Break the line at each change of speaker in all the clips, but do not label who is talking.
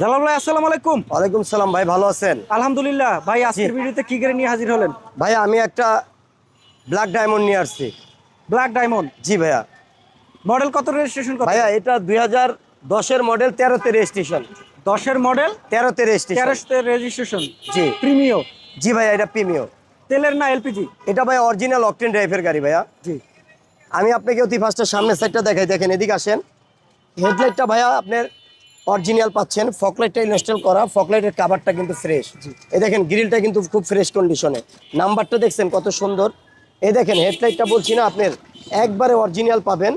জালাল ভাই আসসালামু আলাইকুম।
ওয়ালাইকুম সালাম ভাই ভালো আছেন?
আলহামদুলিল্লাহ ভাই আজকের। ভিডিওতে কি করে নিয়ে হাজির হলেন?
ভাই আমি একটা ব্ল্যাক ডায়মন্ড নিয়ে আসছি।
Black diamond?
জি ভাইয়া।
মডেল কত রেজিস্ট্রেশন কত
ভাইয়া এটা দুই হাজার দশের মডেল তেরোতে রেজিস্ট্রেশন
দশের মডেল
তেরোতে রেজিস্ট্রেশন
তেরোতে রেজিস্ট্রেশন
জি।
প্রিমিও
জি ভাইয়া এটা প্রিমিও
তেলের না এলপিজি
এটা ভাই অরিজিনাল অকটেন ড্রাইভের গাড়ি ভাইয়া।
জি।
আমি আপনাকে অতি ফার্স্টে সামনের সাইডটা দেখাই দেখেন এদিকে আসেন। হেডলাইটটা ভাইয়া আপনার অরিজিনাল পাচ্ছেন। ফকলাইটটা ইনস্টল করা ফকলাইটের কাভারটা কিন্তু ফ্রেশ এ দেখেন গ্রিলটা কিন্তু খুব ফ্রেশ কন্ডিশনে নাম্বারটা দেখছেন কত সুন্দর। এ দেখেন হেডলাইটটা বলছি না আপনার একবারে অরিজিনাল পাবেন।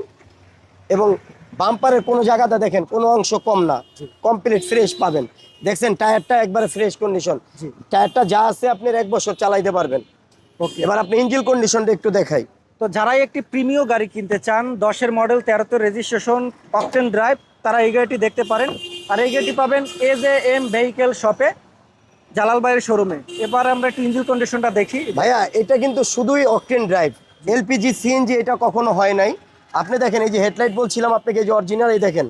এবং বাম্পারের কোনো জায়গাতে দেখেন কোনো অংশ কম না। কমপ্লিট ফ্রেশ পাবেন। দেখছেন টায়ারটা একবারে ফ্রেশ কন্ডিশন টায়ারটা যা আছে আপনার এক বছর চালাইতে পারবেন।
ওকে
এবার আপনি ইঞ্জিল কন্ডিশনটা একটু দেখাই।
তো যারাই একটি প্রিমিও গাড়ি কিনতে চান দশের মডেল তেরোতে রেজিস্ট্রেশন অকটেন ড্রাইভ তারা এই গাড়িটি দেখতে পারেন। আর এই গাড়িটি পাবেন এজ এ এম ভেহিকেল শপে জালাল ভাইয়ের শোরুমে এবার আমরা একটু ইঞ্জিন কন্ডিশনটা দেখি।
ভাইয়া এটা কিন্তু শুধুই অকটেন ড্রাইভ এলপিজি সিএনজি এটা কখনো হয় নাই। আপনি দেখেন এই যে হেডলাইট বলছিলাম আপনাকে যে অরিজিনাল এই দেখেন।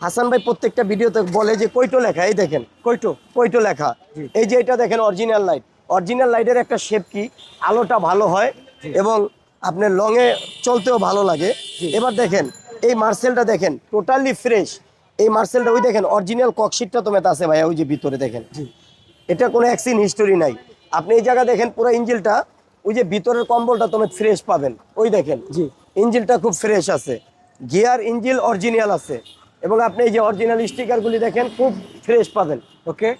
হাসান ভাই প্রত্যেকটা ভিডিওতে বলে যে কইটো লেখা এই দেখেন।
কইটো
কইটো লেখা। এই যে এটা দেখেন অরিজিনাল লাইট অরিজিনাল লাইটের একটা শেপ কি? আলোটা ভালো হয় এবং আপনার লংয়ে চলতেও ভালো লাগে। এবার দেখেন এই মার্সেলটা দেখেন টোটালি ফ্রেশ এই মার্সেলটা ওই দেখেন অরিজিনাল ককশিটটা তো মেতে আছে ভাইয়া ওই যে ভিতরে দেখেন। এটা কোনো অ্যাক্সিন হিস্টোরি নাই। আপনি এই জায়গা দেখেন পুরো ইঞ্জিলটা ওই যে ভিতরের কম্বলটা তুমি ফ্রেশ পাবেন। ওই দেখেন
জি।
ইঞ্জিলটা খুব ফ্রেশ আছে। গিয়ার ইঞ্জিল অরিজিনাল আছে। এবং আপনি এই যে অরিজিনাল স্টিকারগুলি দেখেন খুব ফ্রেশ পাবেন।
ওকে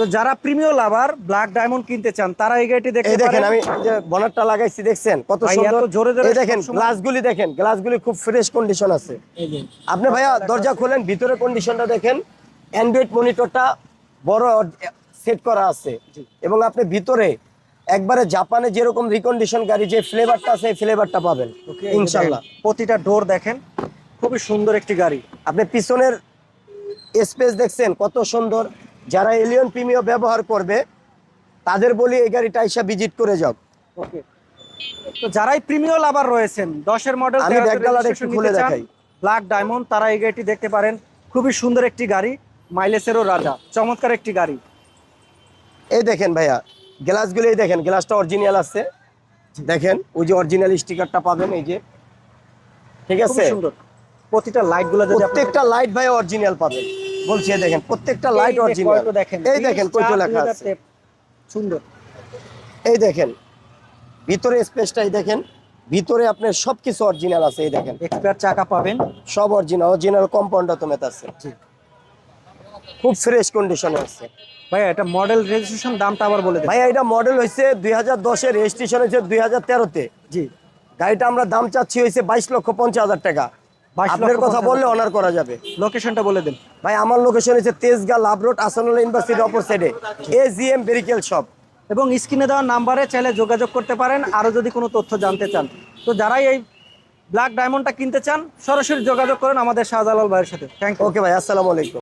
তো যারা প্রিমিও লাভার ব্ল্যাক ডায়মন্ড কিনতে চান তারা এই গাড়িটি দেখতে
এই দেখেন আমি যে বনারটা লাগাইছি দেখছেন? কত সুন্দর।
জোরে জোরে
দেখেন গ্লাসগুলি দেখেন গ্লাসগুলি খুব ফ্রেশ কন্ডিশন আছে।
এই যে
আপনি ভাইয়া দরজা খোলেন ভিতরে কন্ডিশনটা দেখেন অ্যান্ড্রয়েড মনিটরটা বড় সেট করা আছে। এবং আপনি ভিতরে একবারে জাপানে যেরকম রিকন্ডিশন গাড়ি যে ফ্লেভারটা আছে ফ্লেভারটা পাবেন। ইনশাল্লাহ
প্রতিটা ডোর দেখেন খুবই সুন্দর একটি গাড়ি।
আপনি পিছনের স্পেস দেখছেন কত সুন্দর যারা এলিয়ন প্রিমিয় ব্যবহার করবে তাদের বলি এই গাড়িটা এসে ভিজিট করে যাও।
ওকে। তো যারাই প্রিমিও লাভার রয়েছেন দশের মডেল
আমি একটু খুলে দেখাই।
ব্ল্যাক ডায়মন্ড তারা এই গাড়িটি দেখতে পারেন। খুবই সুন্দর একটি গাড়ি মাইলেজেরও রাজা চমৎকার একটি গাড়ি।
এই দেখেন ভাইয়া গ্লাসগুলো এই দেখেন গ্লাসটা অরিজিনাল আছে। দেখেন ওই যে অরিজিনাল স্টিকারটা পাবেন এই যে। ঠিক আছে?
সুন্দর। প্রতিটা লাইটগুলো যদি আপনি
প্রত্যেকটা লাইট ভাই অরিজিনাল পাবেন। বলছি দেখেন প্রত্যেকটা লাইট অরিজিনাল
দেখেন?
এই দেখেন কয়টো লেখা আছে।
সুন্দর।
এই দেখেন ভিতরে স্পেসটা এই দেখেন ভিতরে আপনার সবকিছু অরিজিনাল আছে এই দেখেন।
এক্সপায়ার চাকা পাবেন।
সব অরিজিনাল অরিজিনাল কম্পাউন্ডটা তো মেত আছে। খুব ফ্রেশ কন্ডিশনে আছে।
ভাইয়া এটা মডেল রেজিস্ট্রেশন দামটা আবার বলে দেন।
ভাইয়া এটা মডেল দুই হাজার দশের রেজিস্ট্রেশন হয়েছে দুই হাজার তেরোতে।
জি।
গাড়িটা আমরা দাম চাচ্ছি হয়েছে বাইশ লক্ষ পঞ্চাশ হাজার টাকা।
22
আপনার কথা বললে অনার করা যাবে।
লোকেশনটা বলে দিন।
ভাই আমার লোকেশন হচ্ছে তেজগাঁ লাভ রোড আসানুল ইউনিভার্সিটির অপর সাইডে এ জি এম বেরিকেল শপ
এবং স্ক্রিনে দেওয়া নাম্বারে চাইলে যোগাযোগ করতে পারেন। আরও যদি কোনো তথ্য জানতে চান। তো যারাই এই ব্ল্যাক ডায়মন্ডটা কিনতে চান সরাসরি যোগাযোগ করেন আমাদের শাহজালাল ভাইয়ের সাথে। থ্যাংক
ওকে ভাই আসসালামু আলাইকুম।